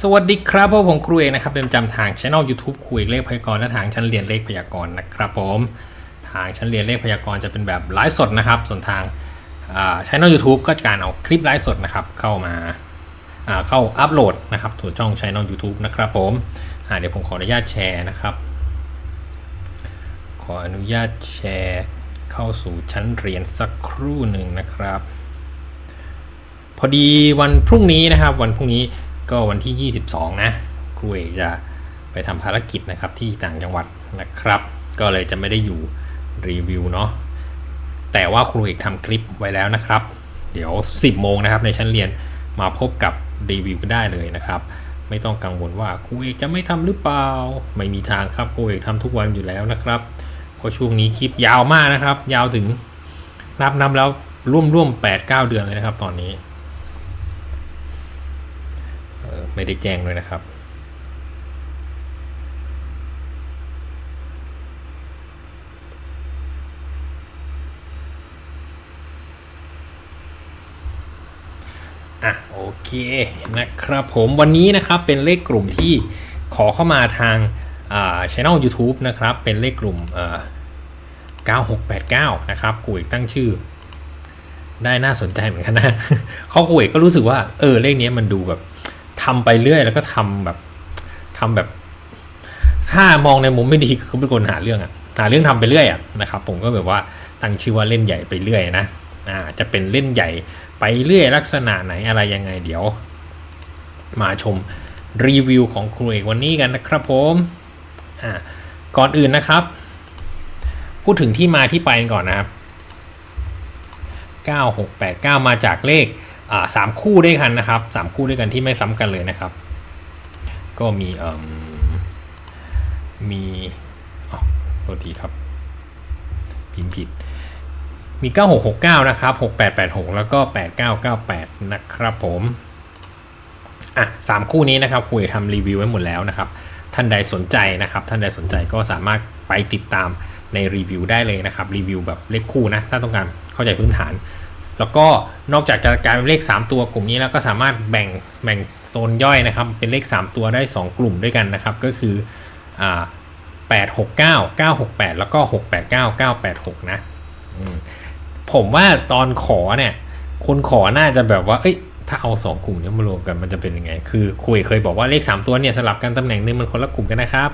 สวัสดีครับพวกผมครูเอกนะครับเป็นประจำทางช่อง YouTube ครูเอกเลขพยากรณ์และทางชั้นเรียนเลขพยากรณ์นะครับผมทางชั้นเรียนเลขพยากรณ์จะเป็นแบบไลฟ์สดนะครับ ส่วนทางช่อง YouTube ก็การเอาคลิปไลฟ์สดนะครับเข้ามาเข้าอัปโหลดนะครับสู่ช่องช่อง YouTube นะครับผมเดี๋ยวผมขออนุญาตแชร์นะครับ ขออนุญาตแชร์เข้าสู่ชั้นเรียนสักครู่หนึ่งนะครับ พอดีวันพรุ่งนี้นะครับ วันพรุ่งนี้ ก็วันที่ 22 นะ ครูเอกจะไปทำภารกิจนะครับที่ต่างจังหวัดนะครับ ก็เลยจะไม่ได้อยู่รีวิวเนาะแต่ว่าครูเอกทำคลิปไว้แล้วนะครับ เดี๋ยว 10 โมงนะครับ ในชั้นเรียนมาพบกับรีวิวได้เลยนะครับ ไม่ต้องกังวลว่าครูเอกจะไม่ทำหรือเปล่า ไม่มีทางครับครูเอกทำทุกวันอยู่แล้วนะครับ เพราะช่วงนี้คลิปยาวมากนะครับ ยาวถึงนับนับแล้วร่วมร่วมแปดเเดือนเลยนะครับ ตอนนี้เอ่อ ไม่ได้แจ้งเลยนะครับ อะโอเคนะครับผมวันนี้นะครับเป็นเลขกลุ่มที่ขอเข้ามาทางอ่าช่อง YouTube นะครับเป็นเลขกลุ่มเอ่อ9689 นะครับกูเอกตั้งชื่อ ได้น่าสนใจเหมือนกันนะเขากูเอกก็รู้สึกว่า เออ เลขนี้มันดูแบบ ทำไปเรื่อย แล้วก็ทำแบบทำแบบ ถ้ามองในมุมไม่ดีคือเป็นคนหาเรื่องอะหาเรื่องทำไปเรื่อยอะนะครับ ผมก็แบบว่าตั้งชื่อว่าเล่นใหญ่ไปเรื่อยนะอ่าจะเป็นเล่นใหญ่ไปเรื่อยลักษณะไหนอะไรยังไงเดี๋ยว มาชมรีวิวของครูเอกวันนี้กันนะครับผมอ่าก่อนอื่นนะครับ พูดถึงที่มาที่ไปกันก่อนนะครับ 9689 มาจากเลข สามคู่ด้วยกันนะครับสามคู่ด้วยกันที่ไม่ซ้ำกันเลยนะครับ ก็มีมมีอ๋อโทษทีครับ พิมพ์ผิด มี 9669 นะครับ 6886 แล้วก็ 8998 นะครับผม อะสามคู่นี้นะครับคุยทำรีวิวไว้หมดแล้วนะครับ ท่านใดสนใจนะครับ ท่านใดสนใจก็สามารถไปติดตามในรีวิวได้เลยนะครับ รีวิวแบบเลขคู่นะ ถ้าต้องการเข้าใจพื้นฐาน แล้วก็นอกจากจะกลายเป็นเลข 3 ตัวกลุ่มนี้แล้วก็สามารถแบ่งแบ่งโซนย่อยนะครับ เป็นเลข 3 ตัวได้ 2 กลุ่มด้วยกันนะครับ ก็คืออ่า869 968 แล้วก็ 689 986 นะมผมว่าตอนขอเนี่ยคนขอน่าจะแบบว่า เอ้ย ถ้าเอาสองกลุ่มนี้มารวมกันมันจะเป็นยังไง คือคุยเคยบอกว่าเลข 3 ตัวเนี่ยสลับกันตำแหน่งหนึงมันคนละกลุ่มกันนะครับ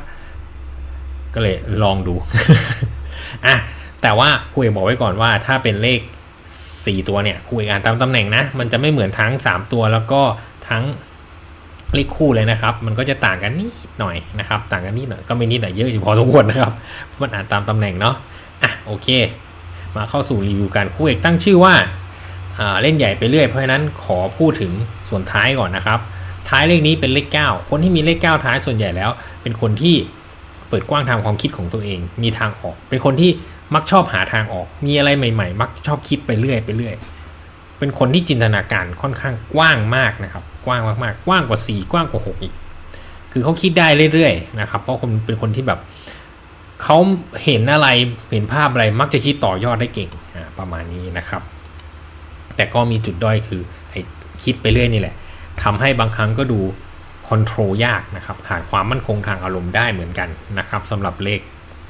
ก็เลยลองดูอะแต่ว่าคุยบอกไว้ก่อนว่าถ้าเป็นเลข 4 ตัวเนี่ยคุยอ่านตามตำแหน่งนะ มันจะไม่เหมือนทั้ง 3 ตัวแล้วก็ทั้งเลขคู่เลยนะครับ มันก็จะต่างกันนิดหน่อยนะครับ ต่างกันนิดหน่อยก็ไม่นิดหน่อยเยอะอยู่พอสมควรนะครับ มันอ่านตามตำแหน่งเนาะอะโอเค มาเข้าสู่รีวิวกันคู่เอกตั้งชื่อว่าอ่าเล่นใหญ่ไปเรื่อย เพราะฉะนั้นขอพูดถึงส่วนท้ายก่อนนะครับ ท้ายเลขนี้เป็นเลข 9 คนที่มีเลข 9 ท้ายส่วนใหญ่แล้ว เป็นคนที่เปิดกว้างทางความคิดของตัวเอง มีทางออก เป็นคนที่ มักชอบหาทางออก มีอะไรใหม่ ๆ มักชอบคิดไปเรื่อยไปเรื่อย เป็นคนที่จินตนาการค่อนข้างกว้างมากนะครับ กว้างมากๆ กว้างกว่า 4 กว้างกว่า 6 อีก คือเขาคิดได้เรื่อยๆนะครับ เพราะคนเป็นคนที่แบบเขาเห็นอะไรเห็นภาพอะไรมักจะคิดต่อยอดได้เก่งประมาณนี้นะครับ แต่ก็มีจุดด้อยคือไอ้คิดไปเรื่อยนี่แหละทำให้บางครั้งก็ดูคอนโทรลยากนะครับ ขาดความมั่นคงทางอารมณ์ได้เหมือนกันนะครับสำหรับเลข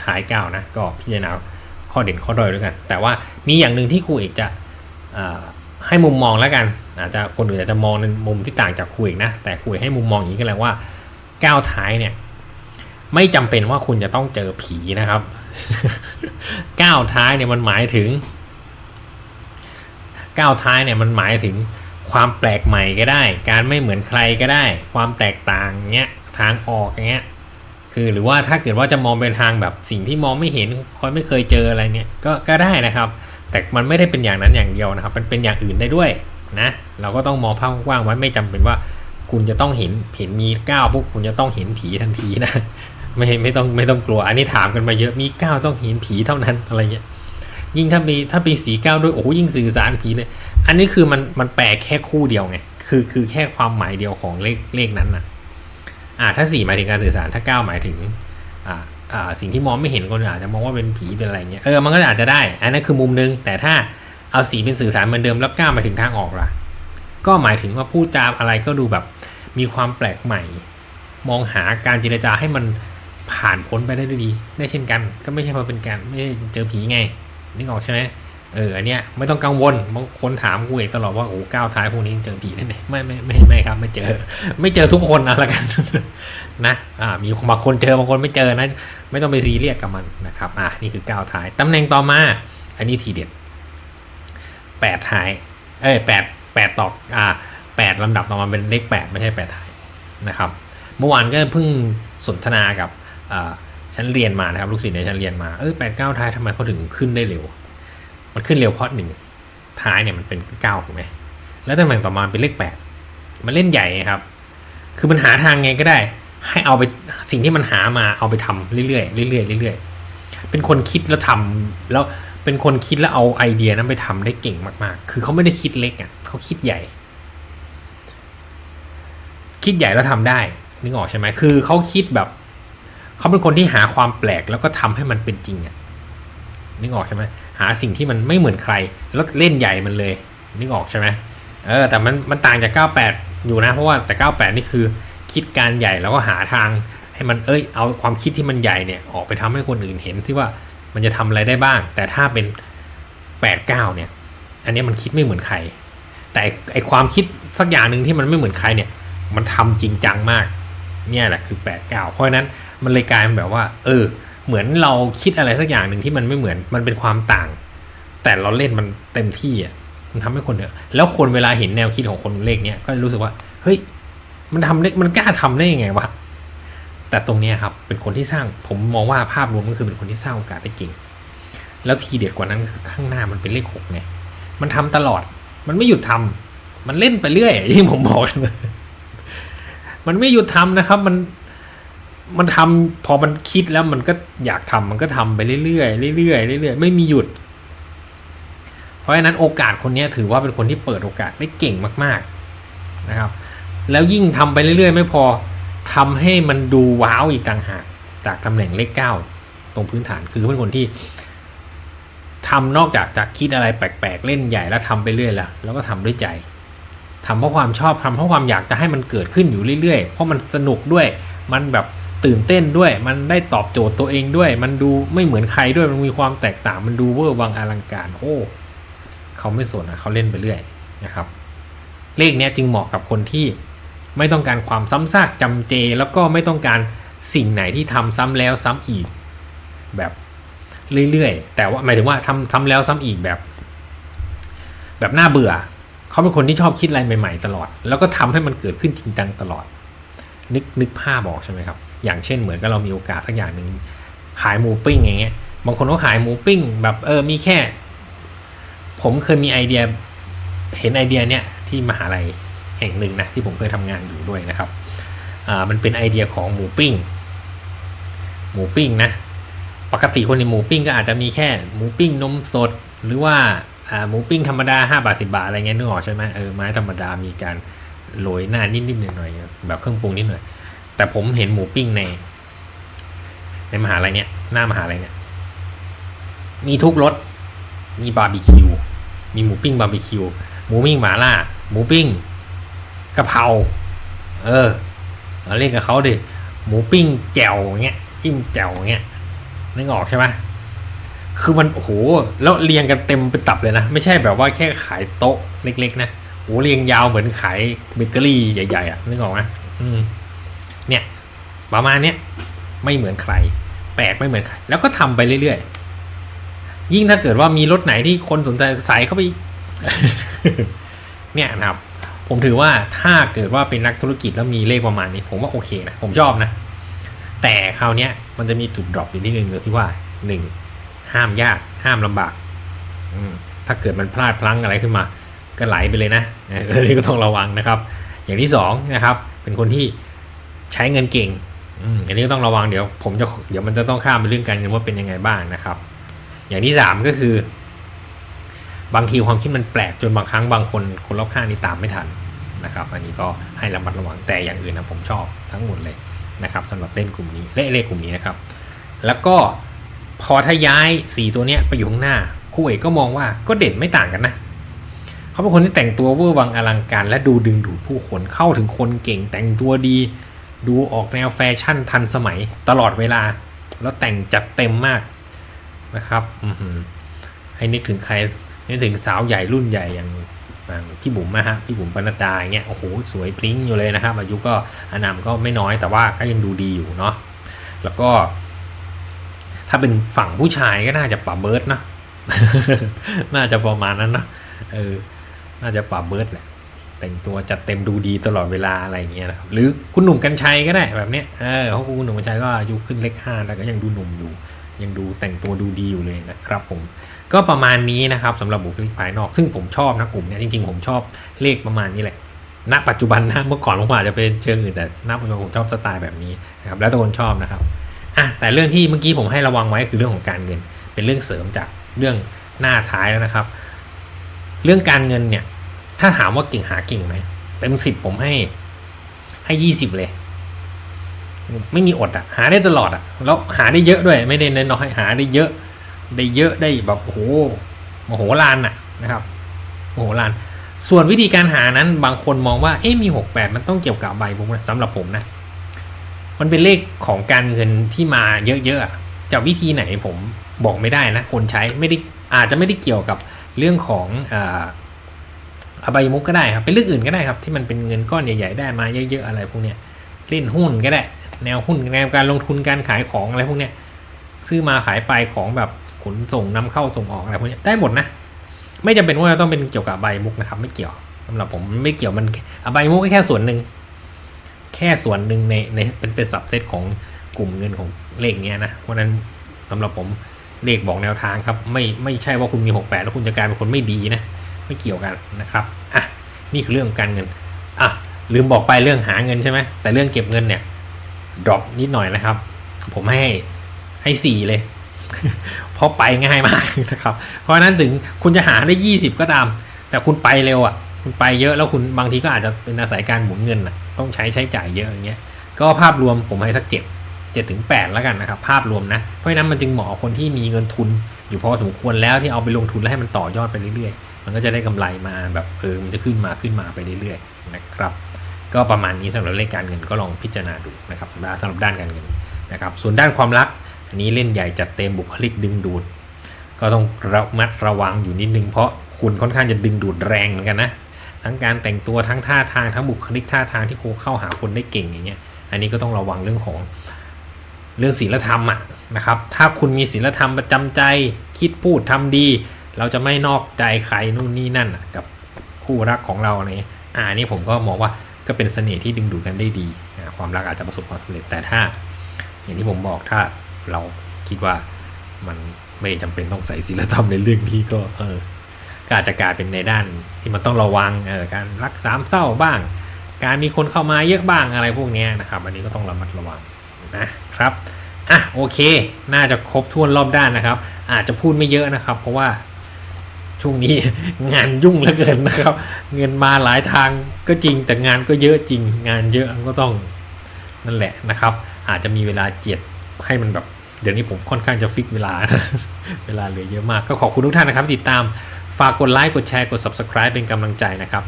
ท้าย9นะก็พิจารณา ข้อเด่นข้อด้อยด้วยกัน แต่ว่ามีอย่างหนึ่งที่ครูเอกจะให้มุมมองแล้วกัน อาจจะคนอื่นอาจจะมองในมุมที่ต่างจากครูเอกนะ แต่ครูเอกให้มุมมองอย่างนี้ก็แล้วว่าก้าวท้ายเนี่ยไม่จำเป็นว่าคุณจะต้องเจอผีนะครับก้าวท้ายเนี่ยมันหมายถึงก้าวท้ายเนี่ยมันหมายถึงความแปลกใหม่ก็ได้ การไม่เหมือนใครก็ได้ ความแตกต่างเงี้ยทางออกอย่างเงี้ย คือหรือว่าถ้าเกิดว่าจะมองเป็นทางแบบสิ่งที่มองไม่เห็นคอยไม่เคยเจออะไรเนี่ยก็ก็ได้นะครับ แต่มันไม่ได้เป็นอย่างนั้นอย่างเดียวนะครับ มันเป็นอย่างอื่นได้ด้วยนะ เราก็ต้องมองภาพกว้างไว้ไม่จำเป็นว่า คุณจะต้องเห็นเห็นมีก้าวปุ๊บคุณจะต้องเห็นผีทันทีนะไม่ไม่ต้องไม่ต้องกลัวอันนี้ถามกันมาเยอะมีก้าวต้องเห็นผีเท่านั้นอะไรเงี้ยยิ่งถ้ามีถ้ามีสีก้าวด้วยโอ้ยิ่งสื่อสารผีเลย อันนี้คือมันมันแปลแค่คู่เดียวไงคือคือแค่ความหมายเดียวของเลขเลขนั้นน่ะ อ่าถ้าสี่หมายถึงการสื่อสารถ้าเก้าหมายถึงอ่าอ่าสิ่งที่มองไม่เห็นคนอาจจะมองว่าเป็นผีเป็นอะไรเงี้ยเออมันก็อาจจะได้ อันนั้นคือมุมนึง แต่ถ้าเอาสีเป็นสื่อสารเหมือนเดิมแล้วเก้าหมายถึงทางออกล่ะ ก็หมายถึงว่าพูดจาอะไรก็ดูแบบมีความแปลกใหม่ มองหาการเจรจาให้มันผ่านพ้นไปได้ด้วยดี ได้เช่นกัน ก็ไม่ใช่มาเป็นการไม่เจอผีไงนึกออกใช่ไหม เอออันเนี้ยไม่ต้องกังวลบางคนถามกูเอกตลอดว่าโอ้ก้าวท้ายพวกนี้เจอผีแน่ๆไม่ไม่ไม่ไม่ครับ ไม่เจอ ไม่เจอทุกคนนะละกันนะอ่ามีบางคนเจอบางคนไม่เจอนะ ไม่ต้องไปซีเรียสกับมันนะครับอะนี่คือก้าวท้ายตำแหน่งต่อมา อันนี้ทีเด็ดแปดท้าย เอ้ยแปดแปดต่ออ่าแปดลำดับต่อมาเป็นเลขแปดไม่ใช่แปดท้ายนะครับ เมื่อวานก็เพิ่งสนทนากับอ่าฉันเรียนมานะครับลูกศิษย์เนี่ยฉันเรียนมาเออแปดเก้าท้ายทำไมเขาถึงขึ้นได้เร็ว มันขึ้นเร็วเพราะหนึ่งท้ายเนี่ยมันเป็นเก้าถูกไหมแล้วตำแหน่งต่อมาเป็นเลขแปดมันเล่นใหญ่ครับ คือมันหาทางไงก็ได้ ให้เอาไปสิ่งที่มันหามาเอาไปทำเรื่อยๆเรื่อยๆเรื่อยๆเป็นคนคิดแล้วทำแล้วเป็นคนคิดแล้วเอาไอเดียนั้นไปทำได้เก่งมากๆ คือเขาไม่ได้คิดเล็กอะเขาคิดใหญ่ คิดใหญ่แล้วทำได้นึกออกใช่ไหมคือเขาคิดแบบเขาเป็นคนที่หาความแปลกแล้วก็ทำให้มันเป็นจริงอะนึกออกใช่ไหม หาสิ่งที่มันไม่เหมือนใคร แล้วเล่นใหญ่มันเลยนึกออกใช่ไหมเออแต่มันมันต่างจาก 98 อยู่นะ เพราะว่าแต่ 98 นี่คือคิดการใหญ่แล้วก็หาทางให้มันเอ้ยเอาความคิดที่มันใหญ่เนี่ยออกไปทำให้คนอื่นเห็นที่ว่ามันจะทำอะไรได้บ้าง แต่ถ้าเป็น 89 เนี่ย อันนี้มันคิดไม่เหมือนใคร แต่ไอความคิดสักอย่างหนึ่งที่มันไม่เหมือนใครเนี่ย มันทำจริงจังมาก เนี่ยแหละคือ 89 เพราะฉะนั้นมันเลยกลายเป็นแบบว่า เออ เหมือนเราคิดอะไรสักอย่างหนึ่งที่มันไม่เหมือนมันเป็นความต่าง แต่เราเล่นมันเต็มที่อะมันทำให้คนเนี่ยแล้วคนเวลาเห็นแนวคิดของคนเลขเนี้ยก็รู้สึกว่าเฮ้ยมันทำได้มันกล้าทำได้ยังไงวะแต่ตรงนี้ครับเป็นคนที่สร้างผมมองว่าภาพรวมก็คือเป็นคนที่สร้างโอกาสได้เก่ง แล้วทีเด็ดกว่านั้นคือข้างหน้ามันเป็นเลขหกไงมันทำตลอด มันไม่หยุดทำมันเล่นไปเรื่อยที่ผมบอกมันไม่หยุดทำนะครับ มัน มันทำพอมันคิดแล้วมันก็อยากทำมันก็ทำไปเรื่อยๆเรื่อยๆเรื่อยๆไม่มีหยุด เพราะฉะนั้นโอกาสคนนี้ถือว่าเป็นคนที่เปิดโอกาสได้เก่งมาก ๆนะครับ แล้วยิ่งทำไปเรื่อยๆ ไม่พอทำให้มันดูว้าวอีกต่างหากจากตำแหน่งเลขเก้าตรงพื้นฐานคือเป็นคนที่ทำนอกจากจะคิดอะไรแปลกๆ เล่นใหญ่แล้วทำไปเรื่อยแล้วแล้วก็ทำด้วยใจทำเพราะความชอบทำเพราะความอยากจะให้มันเกิดขึ้นอยู่เรื่อยๆ เพราะมันสนุกด้วยมันแบบ ตื่นเต้นด้วย มันได้ตอบโจทย์ตัวเองด้วย มันดูไม่เหมือนใครด้วย มันมีความแตกต่าง มันดูเวอร์วังอลังการ โอ้ เขาไม่สนอะเขาเล่นไปเรื่อยนะครับ เลขเนี้ยจึงเหมาะกับคนที่ไม่ต้องการความซ้ำซากจำเจ แล้วก็ไม่ต้องการสิ่งไหนที่ทำซ้ำแล้วซ้ำอีก แบบเรื่อยๆ แต่ว่าหมายถึงว่าทำซ้ำแล้วซ้ำอีกแบบ แบบน่าเบื่อ เขาเป็นคนที่ชอบคิดอะไรใหม่ ๆ ตลอด แล้วก็ทำให้มันเกิดขึ้นจริงจังตลอด นึกนึกภาพบอกใช่ไหมครับ อย่างเช่นเหมือนกับเรามีโอกาสสักอย่างหนึ่งขายหมูปิ้งอย่างเงี้ยบางคนก็ขายหมูปิ้ง แบบเออมีแค่ ผมเคยมีไอเดีย เห็นไอเดียเนี่ยที่มหาลัยแห่งหนึ่งนะที่ผมเคยทำงานอยู่ด้วยนะครับอ่ามันเป็นไอเดียของหมูปิ้ง หมูปิ้งนะปกติคนในหมูปิ้งก็อาจจะมีแค่หมูปิ้งนมสดหรือว่าอ่าหมูปิ้งธรรมดาห้าบาทสิบาท อะไรเงี้ยนึกออกใช่ไหมเออไม้ธรรมดามีการโรยหน้านิดๆหน่อยๆแบบเครื่องปรุงนิดหน่อย แต่ผมเห็นหมูปิ้งใน ในมหาลัยเนี่ย หน้ามหาลัยเนี่ย มีทุกรสมีบาร์บีคิว มีหมูปิ้งบาร์บีคิว หมูปิ้งหมาล่า หมูปิ้งกะเพรา เออเราเรียกกับเขาดิ หมูปิ้งแจ่วเงี้ย จิ้มแจ่วเงี้ย นึกออกใช่ไหมคือมันโอ้โห แล้วเรียงกันเต็มเป็นตับเลยนะ ไม่ใช่แบบว่าแค่ขายโต๊ะเล็ก ๆ นะโอ้โหเรียงยาวเหมือนขายเบเกอรี่ใหญ่ๆอะนึกออกไหมอืม เนี่ยประมาณเนี้ยไม่เหมือนใคร แปลกไม่เหมือนใคร แล้วก็ทำไปเรื่อยๆ ยิ่งถ้าเกิดว่ามีรถไหนที่คนสนใจใส่เข้าไป เนี่ยนะครับ ผมถือว่าถ้าเกิดว่าเป็นนักธุรกิจแล้วมีเลขประมาณนี้ ผมว่าโอเคนะ ผมชอบนะ แต่คราวเนี้ยมันจะมีจุดดรอปอยู่ที่หนึ่งคือที่ว่าหนึ่งห้ามยาก ห้ามลำบาก อืถ้าเกิดมันพลาดพลั้งอะไรขึ้นมา ก็ไหลไปเลยนะอออันนี้ก็ต้องระวังนะครับ อย่างที่สองนะครับ เป็นคนที่ ใช้เงินเก่งอืมอันนี้ก็ต้องระวังเดี๋ยว ผมจะเดี๋ยวมันจะต้องข้ามไปเรื่องการเงินว่าเป็นยังไงบ้างนะครับ อย่างที่สามก็คือ บางทีความคิดมันแปลกจนบางครั้งบางคนคนรอบข้างนี่ตามไม่ทันนะครับ อันนี้ก็ให้ระมัดระวังแต่อย่างอื่นนะผมชอบทั้งหมดเลยนะครับสำหรับเล่นกลุ่มนี้เลขเลขกลุ่มนี้นะครับ แล้วก็พอถ้าย้ายสีตัวเนี้ยไปอยู่ข้างหน้าคู่เอกก็มองว่าก็เด่นไม่ต่างกันนะเขาเป็นคนที่แต่งตัวเวอร์วังอลังการ และดูดึงดูดผู้คนเข้าถึงคนเก่งแต่งตัวดี ดูออกแนวแฟชั่นทันสมัยตลอดเวลา แล้วแต่งจัดเต็มมากนะครับให้นึกถึงใครนึกถึงสาวใหญ่รุ่นใหญ่อย่างพี่บุ๋มนะฮะพี่บุ๋มปนัดดาย่างเงี้ยโอ้โหสวยพริ้งอยู่เลยนะครับ อายุก็อานามก็ไม่น้อยแต่ว่าก็ยังดูดีอยู่เนาะแล้วก็ ถ้าเป็นฝั่งผู้ชายก็น่าจะป่าเบิร์ดเนะน่าจะประมาณนั้นเนะเออ น่าจะป่าเบิร์ดแหละ แต่งตัวจัดเต็มดูดีตลอดเวลาอะไรอย่างเงี้ยนะครับหรือคุณหนุ่มกัญชัยก็ได้แบบเนี้ยเออเพราะคุณหนุ่มกัญชัยก็อายุขึ้นเลขห้าแล้วก็ยังดูหนุ่มอยู่ ยังดูแต่งตัวดูดีอยู่เลยนะครับผมก็ประมาณนี้นะครับสำหรับบุคลิกภายนอก ซึ่งผมชอบนะกลุ่มเนี้ยจริงๆ ผมชอบเลขประมาณนี้แหละณปัจจุบันนะเมื่อก่อนผมอาจจะเป็นเชิงอื่นแต่ณปัจจุบันผมชอบสไตล์แบบนี้นะครับแล้วแต่คนชอบนะครับอะแต่เรื่องที่เมื่อกี้ผมให้ระวังไว้คือเรื่องของการเงิน เป็นเรื่องเสริมจากเรื่องหน้าท้ายแล้วนะครับ เรื่องการเงินเนี่ย ถ้าถามว่าเก่งหาเก่งไหมเต็มสิบผมให้ ให้ยี่สิบเลย ไม่มีอดอะหาได้ตลอดอะแล้วหาได้เยอะด้วย ไม่ได้น้อยหาได้เยอะ ได้เยอะได้แบบโอ้โหโมโหลานอะนะครับโมโหลาน ส่วนวิธีการหานั้น บางคนมองว่าเอ๊ะมีหกแปดมันต้องเกี่ยวกับใบบุกนะสำหรับผมนะมันเป็นเลขของการเงินที่มาเยอะๆอะจะวิธีไหนผมบอกไม่ได้นะ คนใช้ไม่ได้อาจจะไม่ได้เกี่ยวกับเรื่องของอ่า อบายมุกก็ได้ครับเป็นเรื่องอื่นก็ได้ครับ ที่มันเป็นเงินก้อนใหญ่ ๆ ได้มาเยอะๆอะไรพวกเนี้ยเล่นหุ้นก็ได้ แนวหุ้นแนวการลงทุนการขายของอะไรพวกเนี้ยซื้อมาขายไปของแบบขนส่งนำเข้าส่งออกอะไรพวกเนี้ยได้หมดนะ ไม่จำเป็นว่าจะต้องเป็นเกี่ยวกับอบมุกนะครับ ไม่เกี่ยวสำหรับผมไม่เกี่ยวมันอบายมุกก็แค่ส่วนหนึ่งแค่ส่วนหนึ่งในในเป็นเป็นสับเซตของกลุ่มเงินของเลขเนี้ยนะเพราะนั้นสำหรับผมเลขบอกแนวทางครับ ไม่ไม่ใช่ว่าคุณมี68แล้วคุณจะกลายเป็นคนไม่ดีนะ ไม่เกี่ยวกันนะครับอะนี่คือเรื่องของการเงินอะลืมบอกไปเรื่องหาเงินใช่ไหมแต่เรื่องเก็บเงินเนี่ยดรอปนิดหน่อยนะครับ ผมให้ให้สี่เลยเพราะไปง่ายมากนะครับ เพราะฉะนั้นถึงคุณจะหาได้ 20 ก็ตาม แต่คุณไปเร็วอะ คุณไปเยอะแล้วคุณบางทีก็อาจจะเป็นอาศัยการหมุนเงินอะต้องใช้ใช้จ่ายเยอะอย่างเงี้ยก็ภาพรวมผมให้สักเจ็ดเจ็ดถึงแปดแล้วกันนะครับ ภาพรวมนะเพราะฉะนั้นมันจึงเหมาะคนที่มีเงินทุน อยู่พอสมควรแล้วที่เอาไปลงทุนแล้วให้มันต่อยอดไปเรื่อยๆ มันก็จะได้กำไรมาแบบเออมันจะขึ้นมาขึ้นมาไปเรื่อยๆนะครับ ก็ประมาณนี้สำหรับเลขการเงินก็ลองพิจารณาดูนะครับสำหรับสำหรับด้านการเงินนะครับ ส่วนด้านความรักอันนี้เล่นใหญ่จัดเต็มบุคลิกดึงดูด ก็ต้องระมัดระวังอยู่นิดนึงเพราะคุณค่อนข้างจะดึงดูดแรงเหมือนกันนะทั้งการแต่งตัวทั้งท่าทางทั้งบุคลิกท่าทางที่โคเข้าหาคนได้เก่งอย่างเงี้ย อันนี้ก็ต้องระวังเรื่องของเรื่องศีลธรรมอะนะครับ ถ้าคุณมีศีลธรรมประจำใจคิดพูดทำดี เราจะไม่นอกใจใครนู่นนี่นั่นกับคู่รักของเราเนี่ยอ่าอันนี้ผมก็มองว่าก็เป็นเสน่ห์ที่ดึงดูดกันได้ดี ความรักอาจจะประสบความสำเร็จแต่ถ้า อย่างที่ผมบอกถ้าเราคิดว่ามันไม่จำเป็นต้องใส่ศีลธรรมในเรื่องนี้ก็เออก็อาจจะกลายเป็นในด้านที่มันต้องระวังเออการรักสามเศร้าบ้าง การมีคนเข้ามาเยอะบ้างอะไรพวกนี้นะครับอันนี้ก็ต้องระมัดระวังนะครับอะโอเค น่าจะครบถ้วนรอบด้านนะครับ อาจจะพูดไม่เยอะนะครับ เพราะว่า ช่วงนี้งานยุ่งเหลือเกินนะครับ เงินมาหลายทางก็จริงแต่งานก็เยอะจริง งานเยอะก็ต้องนั่นแหละนะครับ อาจจะมีเวลาเจียดให้มันแบบเดี๋ยวนี้ผมค่อนข้างจะฟิกเวลานะเวลาเหลือเยอะมาก ก็ขอบคุณทุกท่านนะครับติดตามฝากกดไลค์กดแชร์กด subscribe เป็นกำลังใจนะครับ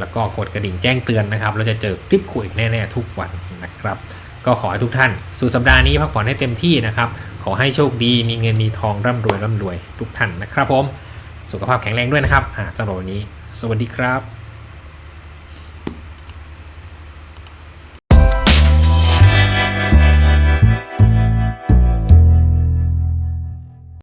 แล้วก็กดกระดิ่งแจ้งเตือนนะครับ เราจะเจอคลิปคุยแน่ ๆ ทุกวันนะครับ ก็ขอให้ทุกท่าน สู่สัปดาห์นี้พักผ่อนให้เต็มที่นะครับ ขอให้โชคดีมีเงินมีทองร่ำรวยร่ำรวยทุกท่านนะครับผม สุขภาพแข็งแรงด้วยนะครับอ่าสำหรับวันนี้ สวัสดีครับ